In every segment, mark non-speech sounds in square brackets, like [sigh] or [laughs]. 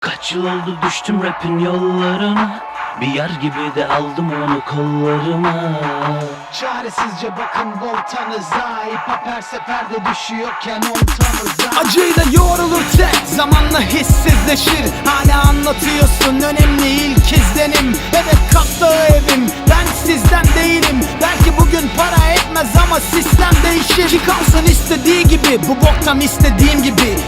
Kaç yıl oldu düştüm rapin yollarına. Bir yer gibi de aldım onu kollarıma. Çaresizce bakın voltanıza hop her seferde düşüyorken oltanıza Acıyla yoğrulur tek zamanla hissizleşir. Hala anlatıyorsun önemli ilk izlenim. Evet katlı evim ben sizden değilim. Belki bugün para etmez ama sistem değişir. Ki kalsın istediği gibi bu boktam istediğim gibi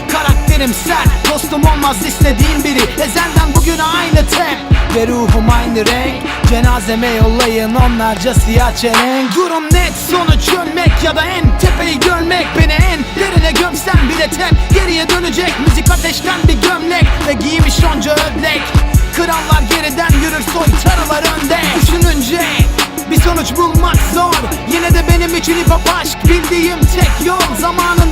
Karakterim sert dostum olmaz istediğim biri. Ezelden bugüne aynı tek. Ve ruhum aynı renk. Cenazeme yollayın onlarca siyah çelenk. Durum net sonuç ölmek ya da en tepeyi görmek Beni en derine gömsen bile tem geriye dönecek Müzik ateşten bir gömlek ve giymiş onca ödlek. Krallar geriden yürür soytarılar önde. Düşününce bir sonuç bulmak zor. Yine de benim için hip aşk bildiğim tek yol. Zamanın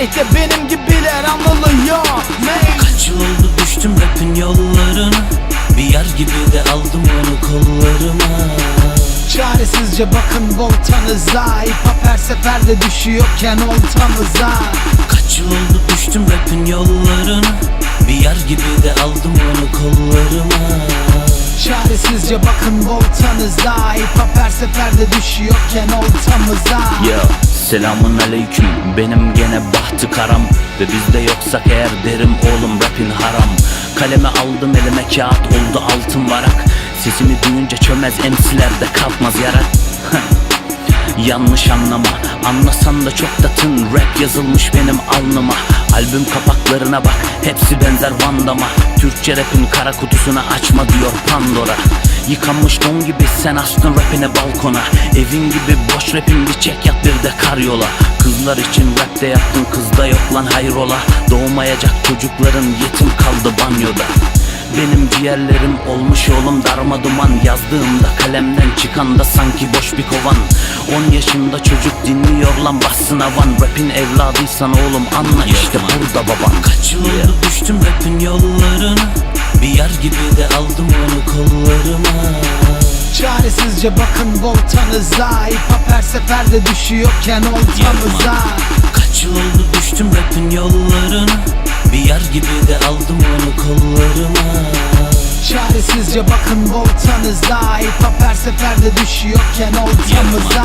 Tarihte benim gibiler anılıyor? Kaç yıl oldu düştüm rapin yollarına? Bir yer gibi de aldım onu kollarıma. Çaresizce bakın voltanıza. Hip hop her seferde düşüyorken oltanıza Kaç yıl oldu düştüm rapin yollarına? Bir yer gibi de aldım onu kollarıma Çaresizce bakın voltanıza hop her seferde düşüyorken oltamıza Yo selamun aleyküm. Benim gene bahtı karam. Ve bizde yoksak eğer derim oğlum rapin haram. Kaleme aldım elime kağıt oldu altın varak. Sesimi duyunca çömez emsilerde kalkmaz yarak [laughs] Yanlış anlama. Anlasan da çok da tın Rap yazılmış benim alnıma. Albüm kapaklarına bak. Hepsi benzer Vandam'a. Türkçe rapin kara kutusunu açma diyor Pandora. Yıkanmış don gibi sen astın rapine balkona. Evin gibi boş rapin bir çek yat bir de karyola. Kızlar için rapte yaptın kızda yok lan hayrola. Doğmayacak çocukların yetim kaldı banyoda benim ciğerlerim olmuş oğlum darma duman. Yazdığımda kalemden çıkan da sanki boş bir kovan. 10 yaşında çocuk dinliyor lan bassın avan Rapin evladıysan oğlum anla. İşte burada baban. Kaç yıl oldu düştüm rapin yollarına. Bir yer gibi de aldım onu kollarıma. Çaresizce bakın voltanıza. Hop her seferde düşüyorken oltamıza. Kaç yıl oldu düştüm rapin yollarına. Bir yer gibi de aldım onu kollarıma Çaresizce bakın voltanıza Hip her seferde düşüyorken oltamıza.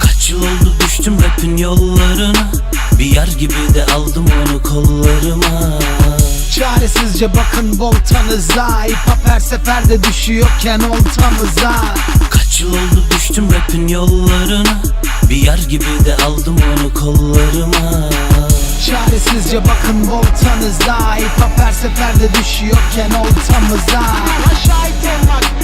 Kaç yıl oldu düştüm rapin yollarına. Bir yer gibi de aldım onu kollarıma. Çaresizce bakın voltanıza Hip her seferde düşüyorken oltamıza. Kaç yıl oldu düştüm rapin yollarına. Bir yer gibi de aldım onu kollarıma Sessizce bakın voltanıza İpa felseferde düşüyorken oltamıza. Şahit olmak